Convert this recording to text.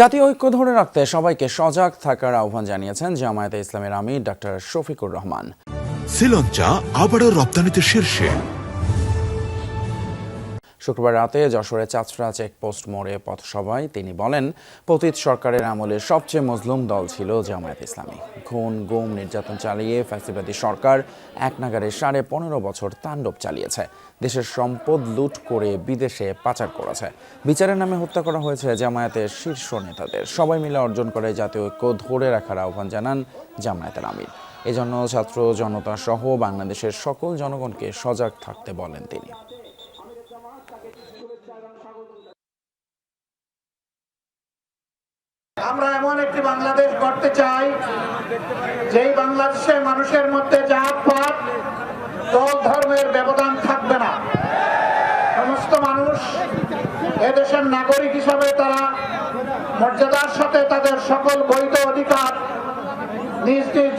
জাতীয় ঐক্য ধরে রাখতে সবাইকে সজাগ থাকার আহ্বান জানিয়েছেন জামায়াতে ইসলামের আমির ডাক্তার শফিকুর রহমান। শ্রীলঞ্চা আবারও রপ্তানিতে শীর্ষে। শুক্রবার রাতে যশোরে চাচড়া চেকপোস্ট মোড়ে পথসভায় তিনি বলেন, পতিত সরকারের আমলে সবচেয়ে মজলুম দল ছিল জামায়াত ইসলামী। খুন গুম, নির্যাতন চালিয়ে ফ্যাসিবাদী সরকার এক নাগারে সাড়ে পনেরো বছর তাণ্ডব চালিয়েছে। দেশের সম্পদ লুট করে বিদেশে পাচার করেছে। বিচারের নামে হত্যা করা হয়েছে জামায়াতের শীর্ষ নেতাদের। সবাই মিলে অর্জন করে জাতীয় ঐক্য ধরে রাখার আহ্বান জানান জামায়াতের আমির। এজন্য ছাত্র জনতা সহ বাংলাদেশের সকল জনগণকে সজাগ থাকতে বলেন তিনি। আমরা এমন একটি বাংলাদেশ গড়তে চাই, যেই বাংলাদেশে মানুষের মধ্যে জাত, পাত, দল, ধর্মের ব্যবধান থাকবে না। সমস্ত মানুষ এদেশের নাগরিক হিসাবে তারা মর্যাদার সাথে তাদের সকল বৈধ অধিকার নিজ নিজ